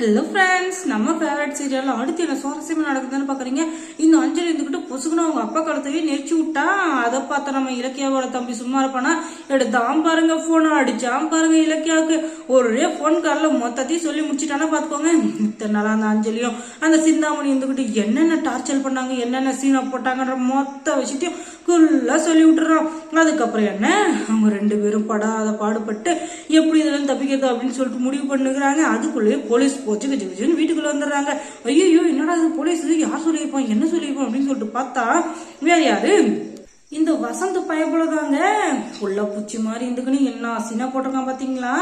Hello friends நம்ம favourite serial அடுத்து என்ன சுவாரஸ்யமாக நடக்குதுன்னு பாக்குறீங்க? இந்த அஞ்சலி இருந்துகிட்டு பொசுக்குன்னு அவங்க அப்பா கழுத்தவே நெரிச்சு விட்டா அதை பார்த்தா நம்ம இலக்கியாவோட தம்பி சும்மா இருப்பானா? எடுத்தாம் பாருங்க போனை அடிச்சாம் பாருங்க இலக்கியாவுக்கு. ஒரே போன் காலில் மொத்தத்தையும் சொல்லி முடிச்சிட்டானா பாத்துக்கோங்க. இத்தனை நாளா அந்த அஞ்சலியும் அந்த சிந்தாமணி இருந்துகிட்டு என்னென்ன டார்ச்சர் பண்ணாங்க என்னென்ன சீனை போட்டாங்கன்ற மொத்த விஷயத்தையும் ஃபுல்லா சொல்லி விட்டுறோம் அதுக்கப்புறம் என்ன? அவங்க ரெண்டு பேரும் படாத பாடுபட்டு எப்படி இதெல்லாம் தப்பிக்கிறது அப்படின்னு சொல்லிட்டு முடிவு பண்ணுகிறாங்க. அதுக்குள்ளேயே போலீஸ் போச்சு கஜ கஜன்னு வீட்டுக்குள்ள வந்துடுறாங்க. ஐயோ என்னடா இது போலீஸ் யார் சொல்லியிருப்போம் என்ன சொல்லியிருப்போம் அப்படின்னு சொல்லிட்டு பார்த்தா வேற யாரு? இந்த வசந்த் பயப்படாதாங்க புள்ள பூச்சி மாதிரி இருந்துக்குன்னு என்ன அசினா போட்டிருக்கான் பாத்தீங்களா?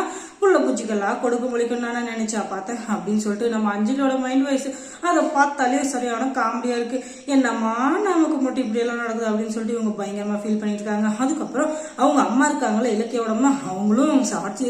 புள்ள பூச்சிக்கெல்லாம் கொடுக்க முடிக்கும் நான் நினைச்சா பார்த்தேன் அப்படின்னு சொல்லிட்டு நம்ம அஞ்சலியோட மைண்ட் வாய்ஸ் அதை பார்த்தாலே சரியான காமெடியா இருக்கு. என்னம்மா நமக்கு மட்டும் இப்படி எல்லாம் நடக்குது அப்படின்னு சொல்லிட்டு இவங்க பயங்கரமா ஃபீல் பண்ணிட்டு இருக்காங்க. அதுக்கப்புறம் அவங்க அம்மா இருக்காங்களா இலக்கியோட அம்மா அவங்களும் சாட்சி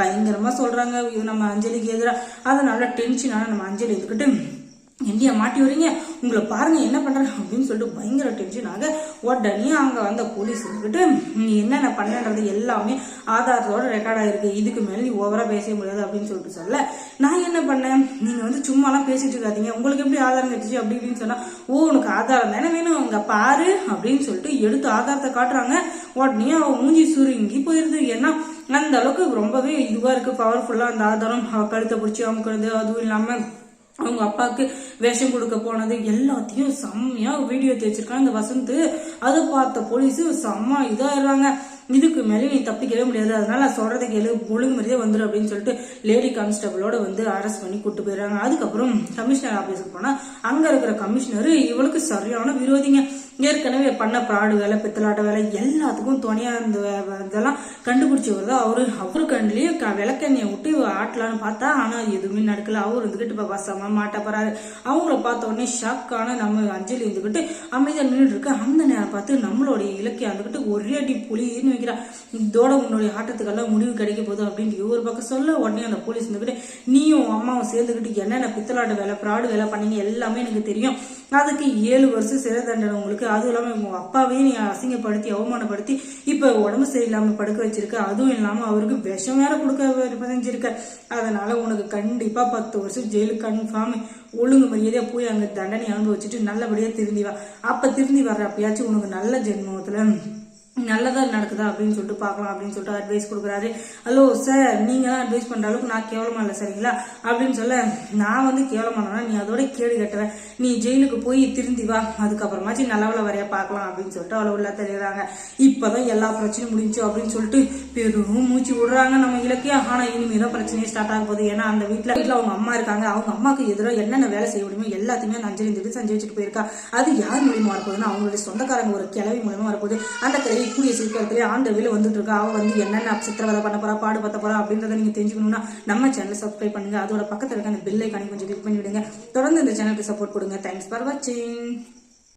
பயங்கரமா சொல்றாங்க இது நம்ம அஞ்சலிக்கு எதிராக அதனால டென்ஷனான நம்ம அஞ்சலி இருந்துக்கிட்டு இந்தியா மாட்டி வரீங்க உங்களை பாருங்க என்ன பண்றாங்க அப்படின்னு சொல்லிட்டு பயங்கர டென்ஷன் ஆக உடனே அங்க வந்த போலீஸ் வந்துட்டு நீ என்னென்ன பண்ணன்றது எல்லாமே ஆதாரத்தோட ரெக்கார்ட் ஆயிருக்கு. இதுக்கு மேல நீ ஓவரா பேச முடியாது அப்படின்னு சொல்லிட்டு சொல்ல நான் என்ன பண்ணேன்? நீங்க வந்து சும்மாலாம் பேசிட்டு இருக்காதீங்க. உங்களுக்கு எப்படி ஆதாரம் கிடைச்சிச்சு அப்படி இப்படின்னு சொன்னா ஓ உனக்கு ஆதாரம் தானே வேணும். அங்க பாரு அப்படின்னு சொல்லிட்டு எடுத்து ஆதாரத்தை காட்டுறாங்க. உடனே அவ மூஞ்சி சுருங்கி போயிருது. ஏன்னா அந்த அளவுக்கு ரொம்பவே இதுவா இருக்கு. பவர்ஃபுல்லா அந்த ஆதாரம். கழுத்தை பிடிச்சி அமுக்கிறது அதுவும் இல்லாம அவங்க அப்பாவுக்கு விஷம் கொடுக்க போனது எல்லாத்தையும் செம்மையா வீடியோ தேய்ச்சிருக்காங்க. இந்த வசந்த் அதை பார்த்த போலீஸ் செம்ம இதாயிடுறாங்க. இதுக்கு மேலே நீ தப்பிக்கவே முடியாது. அதனால நான் சொல்றதை கேளு ஒழுங்கு மாதிரியே அப்படின்னு சொல்லிட்டு லேடி கான்ஸ்டபிளோட வந்து அரெஸ்ட் பண்ணி கூட்டு போயிடுறாங்க. அதுக்கப்புறம் கமிஷனர் ஆபீஸுக்கு போனா அங்க இருக்கிற கமிஷனர் இவளுக்கு சரியான விரோதிங்க. ஏற்கனவே பண்ண பிராடு வேலை பித்தலாட்ட வேலை எல்லாத்துக்கும் துணையாக இருந்த இதெல்லாம் கண்டுபிடிச்சி வருது. அவரு அவரு கண்ணிலேயே க- விளக்கெண்ணெயை விட்டு ஆட்டலான்னு பார்த்தா ஆனால் எதுவுமே நடக்கல. அவர் இருந்துகிட்டு இப்போ வசமாக மாட்ட போறாரு. அவங்கள பார்த்த உடனே ஷாக்கான நம்ம அஞ்சலி இருந்துகிட்டு அமைதியாக நின்றுட்டு இருக்கு. அந்த நேரம் பார்த்து நம்மளுடைய இலக்கியம் இருந்துகிட்டு ஒரே அடி புலின்னு வைக்கிறா இதோட உன்னுடைய ஆட்டத்துக்கெல்லாம் முடிவு கிடைக்க போகுது அப்படின்ட்டு ஒரு பக்கம் சொல்ல உடனே அந்த போலீஸ் இருந்துகிட்டு நீயும் அம்மாவும் சேர்ந்துக்கிட்டு என்னென்ன பித்தலாட்ட வேலை ப்ராடு வேலை பண்ணீங்க எல்லாமே எனக்கு தெரியும். அதுக்கு ஏழு வருஷம் சிறை தண்டனை உங்களுக்கு. அதுவும் இல்லாமல் உங்க அப்பாவையும் நீ அசிங்கப்படுத்தி அவமானப்படுத்தி இப்போ உடம்பு சரியில்லாமல் படுக்க வச்சிருக்க. அதுவும் இல்லாமல் அவருக்கு விஷம் வேற கொடுக்க செஞ்சிருக்க. அதனால உனக்கு கண்டிப்பாக பத்து வருஷம் ஜெயிலு கன்ஃபார்ம் ஒழுங்கு மரியாதையாக போய் அங்கே தண்டனை அனுபவிச்சுட்டு நல்லபடியாக திருந்தி வா. அப்போ திருந்தி வர்றப்பயாச்சும் உனக்கு நல்ல ஜென்மத்தில். நல்லதா நடக்குதா அப்படின்னு சொல்லிட்டு பார்க்கலாம் அப்படின்னு சொல்லிட்டு அட்வைஸ் கொடுக்குறாரு. ஹலோ சார் நீங்களாம் அட்வைஸ் பண்ணுற அளவுக்கு நான் கேவலமாக இல்லை சரிங்களா? அப்படின்னு சொல்ல நான் வந்து கேவலமானா நீ அதோட கேடு கட்டுவேன் நீ ஜெயிலுக்கு போய் திருந்தி வா. அதுக்கப்புறமாச்சு நல்லவள வரைய பார்க்கலாம் அப்படின்னு சொல்லிட்டு அவ்வளோ உள்ள தெரியுறாங்க இப்பதான் எல்லா பிரச்சனையும் முடிஞ்சு அப்படின்னு சொல்லிட்டு பெரும் மூச்சு விடுறாங்க நம்ம இலக்கியம் ஆனால் இனிமேல் தான் பிரச்சனையே ஸ்டார்ட் ஆக போகுது. ஏன்னா அந்த வீட்டில் வீட்டில் அவங்க அம்மா இருக்காங்க. அவங்க அம்மாவுக்கு எதிராக என்னென்ன வேலை செய்ய முடியுமோ எல்லாத்தையுமே அந்த அஞ்சலி திட்டு செஞ்சு வச்சுட்டு போயிருக்கா. அது யார் மூலியமாக வரப்போகுதுன்னா அவங்களுடைய சொந்தக்காரங்க ஒரு கிளவி மூலியமா வரப்போகுது. அந்த கிளவி கூடிய சீக்கிரத்திலே ஆண்ட வெளியில வந்துட்டு இருக்கா? அவ வந்து என்னென்ன சித்திரவதை பண்ண போறா பாடு பத்த போறா அப்படின்றத நீங்க தெரிஞ்சுக்கணும்னா நம்ம சேனல் சப்ஸ்கிரைப் பண்ணுங்க. அதோட பக்கத்துல இருக்க அந்த பில்லை கணி கொஞ்சம் கிளிக் பண்ணி விடுங்க. தொடர்ந்து இந்த சேனலுக்கு சப்போர்ட் கொடுங்க. தேங்க்ஸ் ஃபார் வாட்சிங்